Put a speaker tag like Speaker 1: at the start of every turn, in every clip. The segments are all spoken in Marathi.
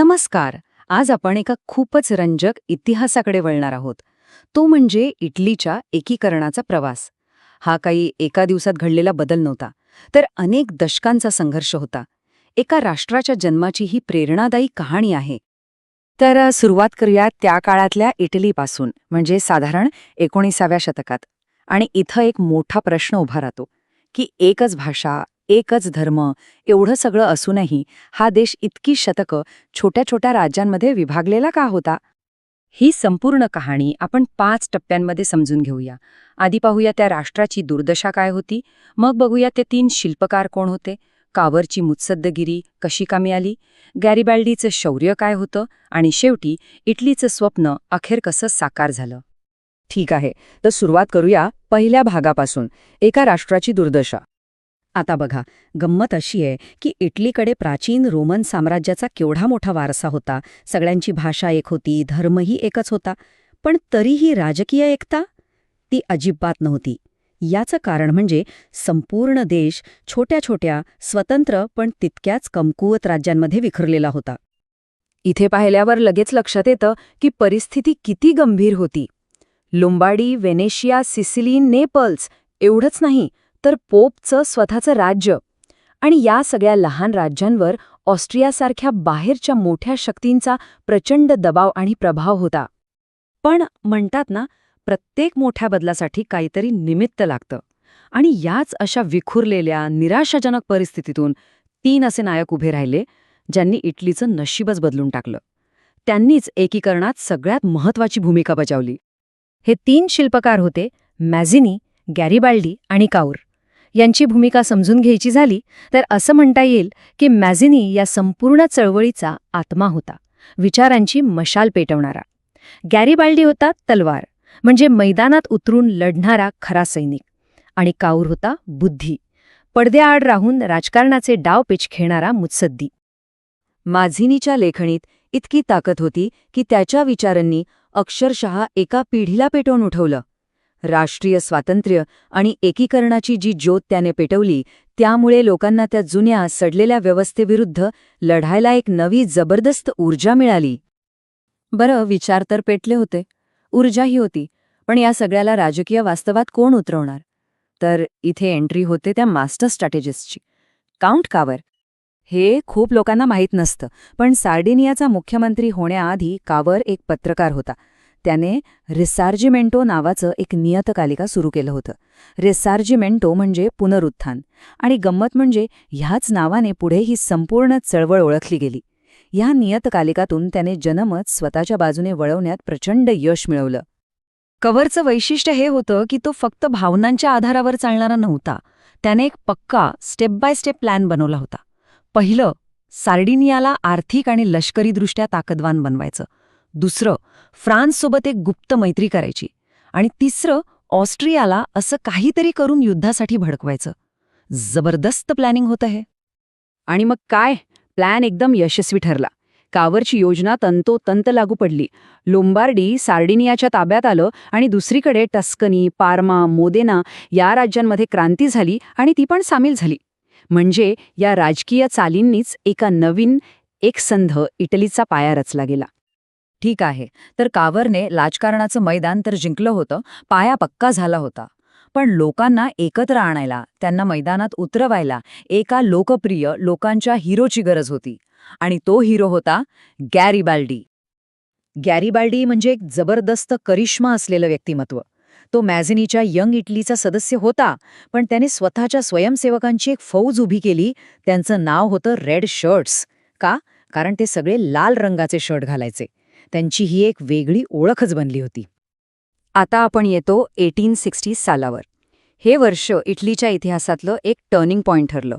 Speaker 1: नमस्कार. आज आपण एका खूपच रंजक इतिहासाकडे वळणार आहोत. तो म्हणजे इटलीच्या एकीकरणाचा प्रवास. हा काही एका दिवसात घडलेला बदल नव्हता तर अनेक दशकांचा संघर्ष होता. एका राष्ट्राच्या जन्माची ही प्रेरणादायी कहाणी आहे. तर सुरुवात करूया त्या काळातल्या इटलीपासून म्हणजे साधारण एकोणीसाव्या शतकात. आणि इथं एक मोठा प्रश्न उभा राहतो की एकच भाषा एकच धर्म एवढं सगळं असूनही हा देश इतकी शतकं छोट्या छोट्या राज्यांमध्ये विभागलेला का होता? ही संपूर्ण कहाणी आपण पाच टप्प्यांमध्ये समजून घेऊया. आधी पाहूया त्या राष्ट्राची दुर्दशा काय होती मग बघूया ते तीन शिल्पकार कोण होते कावरची मुत्सद्दगिरी कशी कामी आली गॅरिबॅल्डीचं शौर्य काय होतं आणि शेवटी इटलीचं स्वप्न अखेर कसं साकार झालं. ठीक आहे तर सुरुवात करूया पहिल्या भागापासून एका राष्ट्राची दुर्दशा. आता बघा गंमत अशी आहे की इटलीकडे प्राचीन रोमन साम्राज्याचा केवढा मोठा वारसा होता. सगळ्यांची भाषा एक होती धर्मही एकच होता. पण तरीही राजकीय एकता? ती अजिबात नव्हती. याचं कारण म्हणजे संपूर्ण देश छोट्या छोट्या स्वतंत्र पण तितक्याच कमकुवत राज्यांमध्ये विखरलेला होता. इथे पाहिल्यावर लगेच लक्षात येतं की परिस्थिती किती गंभीर होती. लोंबाडी वेनेशिया सिसिली नेपल्स एवढंच नाही तर पोपचं स्वतःचं राज्य. आणि या सगळ्या लहान राज्यांवर ऑस्ट्रियासारख्या बाहेरच्या मोठ्या शक्तींचा प्रचंड दबाव आणि प्रभाव होता. पण म्हणतात ना प्रत्येक मोठ्या बदलासाठी काहीतरी निमित्त लागतं. आणि याच अशा विखुरलेल्या निराशाजनक परिस्थितीतून तीन असे नायक उभे राहिले ज्यांनी इटलीचं नशीबच बदलून टाकलं. त्यांनीच एकीकरणात सगळ्यात महत्वाची भूमिका बजावली. हे तीन शिल्पकार होते मॅझिनी गॅरिबाल्डी आणि काऊर. यांची भूमिका समजून घ्यायची झाली तर असं म्हणता येईल की मॅझिनी या संपूर्ण चळवळीचा आत्मा होता विचारांची मशाल पेटवणारा. गॅरीबाल्डी होता तलवार म्हणजे मैदानात उतरून लढणारा खरा सैनिक. आणि काऊर होता बुद्धी पडद्याआड राहून राजकारणाचे डावपेच खेळणारा मुत्सद्दी. माझिनीच्या लेखणीत इतकी ताकद होती की त्याच्या विचारांनी अक्षरशः एका पिढीला पेटवून उठवलं. राष्ट्रीय स्वातंत्र्य आणि एकीकरणाची जी ज्योत त्याने पेटवली त्यामुळे लोकांना त्या जुन्या सडलेल्या व्यवस्थेविरुद्ध लढायला एक नवी जबरदस्त ऊर्जा मिळाली. बरं विचार तर पेटले होते. ऊर्जाही होती पण या सगळ्याला राजकीय वास्तवात कोण उतरवणार? तर इथे एंट्री होते त्या मास्टर स्ट्रॅटेजिस्टची. काउंट कावर. हे खूप लोकांना माहीत नसतं पण सार्डिनियाचा मुख्यमंत्री होण्याआधी कावर एक पत्रकार होता. त्याने रिसार्जिमेंटो नावाचं एक नियतकालिका सुरू केलं होतं. रिसार्जिमेंटो म्हणजे पुनरुत्थान आणि गंमत म्हणजे ह्याच नावाने पुढे ही संपूर्ण चळवळ ओळखली गेली. ह्या नियतकालिकातून त्याने जनमत स्वतःच्या बाजूने वळवण्यात प्रचंड यश मिळवलं. कव्हरचं वैशिष्ट्य हे होतं की तो फक्त भावनांच्या आधारावर चालणारा नव्हता. त्याने एक पक्का स्टेप बाय स्टेप प्लॅन बनवला होता. पहिलं सार्डिनियाला आर्थिक आणि लष्करीदृष्ट्या ताकदवान बनवायचं. दुसरं फ्रान्ससोबत एक गुप्त मैत्री करायची. आणि तिसरं ऑस्ट्रियाला असं काहीतरी करून युद्धासाठी भडकवायचं. जबरदस्त प्लॅनिंग होतं हे. आणि मग काय? प्लॅन एकदम यशस्वी ठरला. कावरची योजना तंतोतंत लागू पडली. लोंबार्डी सार्डिनियाच्या ताब्यात आलं आणि दुसरीकडे टस्कनी पार्मा मोदेना या राज्यांमध्ये क्रांती झाली आणि ती पण सामील झाली. म्हणजे या राजकीय चालींनीच एका नवीन एकसंध इटलीचा पाया रचला गेला. ठीक आहे. तर कावरने राजकारणाचं मैदान तर जिंकलं होतं पाया पक्का झाला होता. पण लोकांना एकत्र आणायला त्यांना मैदानात उतरवायला एका लोकप्रिय लोकांच्या हिरोची गरज होती. आणि तो हिरो होता गॅरीबाल्डी. गॅरीबाल्डी म्हणजे एक जबरदस्त करिश्मा असलेलं व्यक्तिमत्व. तो मॅझिनीच्या यंग इटलीचा सदस्य होता पण त्याने स्वतःच्या स्वयंसेवकांची एक फौज उभी केली त्यांचं नाव होतं रेड शर्ट्स. का? कारण ते सगळे लाल रंगाचे शर्ट घालायचे. त्यांची ही एक वेगळी ओळखच बनली होती. आता आपण येतो एटीन सिक्स्टी सालावर. हे वर्ष इटलीच्या इतिहासातलं एक टर्निंग पॉइंट ठरलं.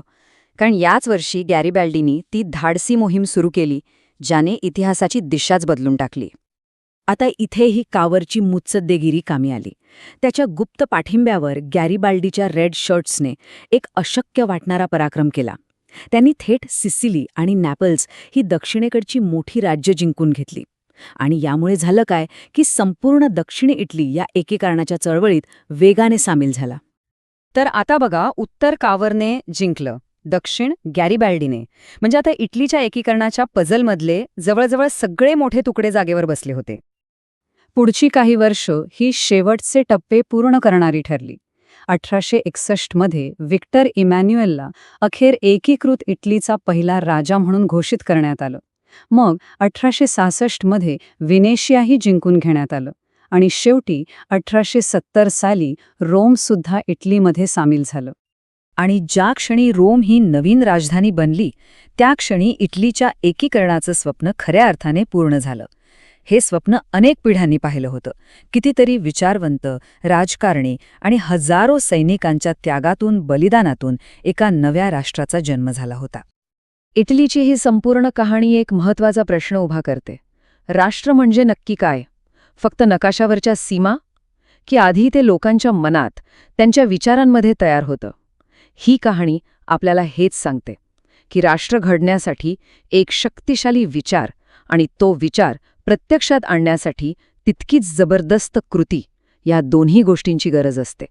Speaker 1: कारण याच वर्षी गॅरीबॅल्डीनी ती धाडसी मोहीम सुरू केली ज्याने इतिहासाची दिशाच बदलून टाकली. आता इथे ही कावरची मुत्सद्देगिरी कामी आली. त्याच्या गुप्त पाठिंब्यावर गॅरीबाल्डीच्या रेड शर्ट्सने एक अशक्य वाटणारा पराक्रम केला. त्यांनी थेट सिसिली आणि नॅपल्स ही दक्षिणेकडची मोठी राज्य जिंकून घेतली. आणि यामुळे झालं काय की संपूर्ण दक्षिण इटली या एकीकरणाच्या चळवळीत वेगाने सामील झाला. तर आता बघा उत्तर कावरने जिंकलं दक्षिण गॅरिबॅल्डीने. म्हणजे आता इटलीच्या एकीकरणाच्या पझलमधले जवळजवळ सगळे मोठे तुकडे जागेवर बसले होते. पुढची काही वर्ष ही शेवटचे टप्पे पूर्ण करणारी ठरली. अठराशे एकसष्टमध्ये विक्टर इमॅन्युएलला अखेर एकीकृत इटलीचा पहिला राजा म्हणून घोषित करण्यात आलं. मग अठराशे सहासष्टमध्ये विनेशियाही जिंकून घेण्यात आलं आणि शेवटी अठराशे सत्तर साली रोमसुद्धा इटलीमध्ये सामील झालं. आणि ज्या क्षणी रोम ही नवीन राजधानी बनली त्या क्षणी इटलीच्या एकीकरणाचं स्वप्न खऱ्या अर्थाने पूर्ण झालं. हे स्वप्न अनेक पिढ्यांनी पाहिलं होतं. कितीतरी विचारवंत राजकारणी आणि हजारो सैनिकांच्या त्यागातून बलिदानातून एका नव्या राष्ट्राचा जन्म झाला होता. इटलीची ही संपूर्ण कहाणी एक महत्त्वाचा प्रश्न उभा करते. राष्ट्र म्हणजे नक्की काय? फक्त नकाशावरच्या सीमा? की आधी ते लोकांच्या मनात त्यांच्या विचारांमध्ये तयार होतं? ही कहाणी आपल्याला हेच सांगते की राष्ट्र घडण्यासाठी एक शक्तिशाली विचार आणि तो विचार प्रत्यक्षात आणण्यासाठी तितकीच जबरदस्त कृती या दोन्ही गोष्टींची गरज असते.